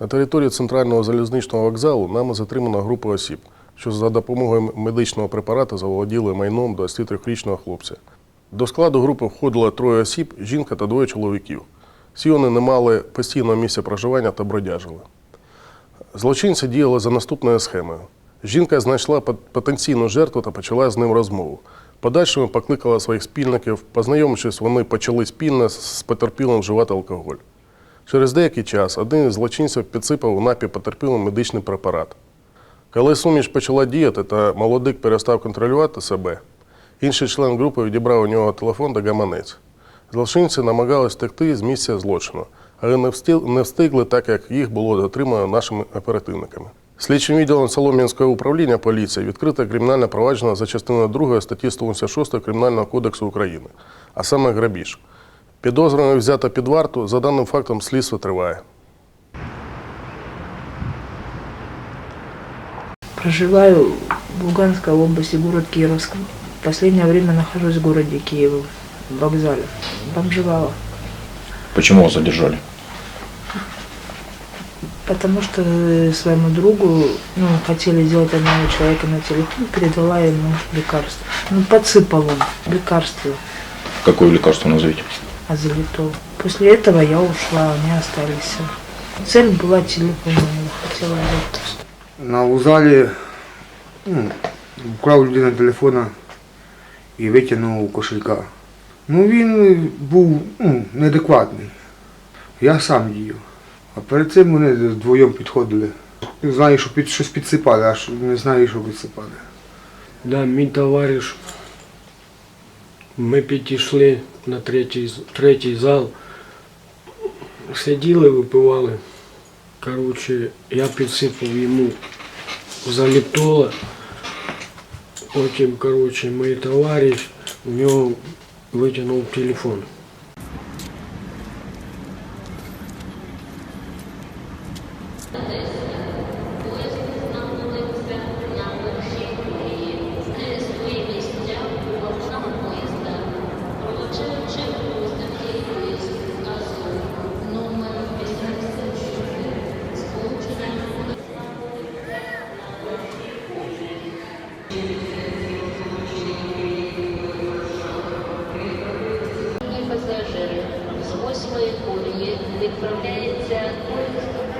На території центрального залізничного вокзалу нами затримана група осіб, що за допомогою медичного препарату заволоділи майном 23-річного хлопця. До складу групи входило троє осіб, жінка та двоє чоловіків. Всі вони не мали постійного місця проживання та бродяжили. Злочинці діяли за наступною схемою. Жінка знайшла потенційну жертву та почала з ним розмову. Подальшими покликала своїх спільників. Познайомившись, вони почали спільно з потерпілим вживати алкоголь. Через деякий час один із злочинців підсипав у напій потерпілим медичний препарат. Коли суміш почала діяти та молодик перестав контролювати себе, інший член групи відібрав у нього телефон та гаманець. Злочинці намагались втекти з місця злочину, але не встиг- не встигли, так як їх було затримано нашими оперативниками. Слідчим відділом Солом'янського управління поліції відкрите кримінальне провадження за частиною 2 статті 186 Кримінального кодексу України, а саме грабіж. Підозрюваний взято під варту, за даним фактом слідство триває. Проживаю в Луганской области, город Кировск. В последнее время нахожусь в городе Киева, в вокзале. Бомжевала. Почему вас задержали? Потому что э, своему другу ну, хотели сделать одного человека на телефон, передала ему лекарство. Ну, подсыпал он лекарство, Какое лекарство назовите? А залетел. После этого я ушла, они остались. Цель была телефон, я хотела взять. На вокзалі ну, вкрав людина телефона і витягнув кошелька. Ну він був ну, неадекватний. Я сам дію. А перед цим вони вдвоєм підходили. Знаю, що під щось підсипали, а що не знаю, що підсипали. Да, мій товариш. Ми підійшли на третій, з- третій зал. Сиділи, випивали. Коротше, я підсипав йому заліптола. Потім, коротше, мій товариш у нього витягнув телефон. Шановні пасажири, якої відправляється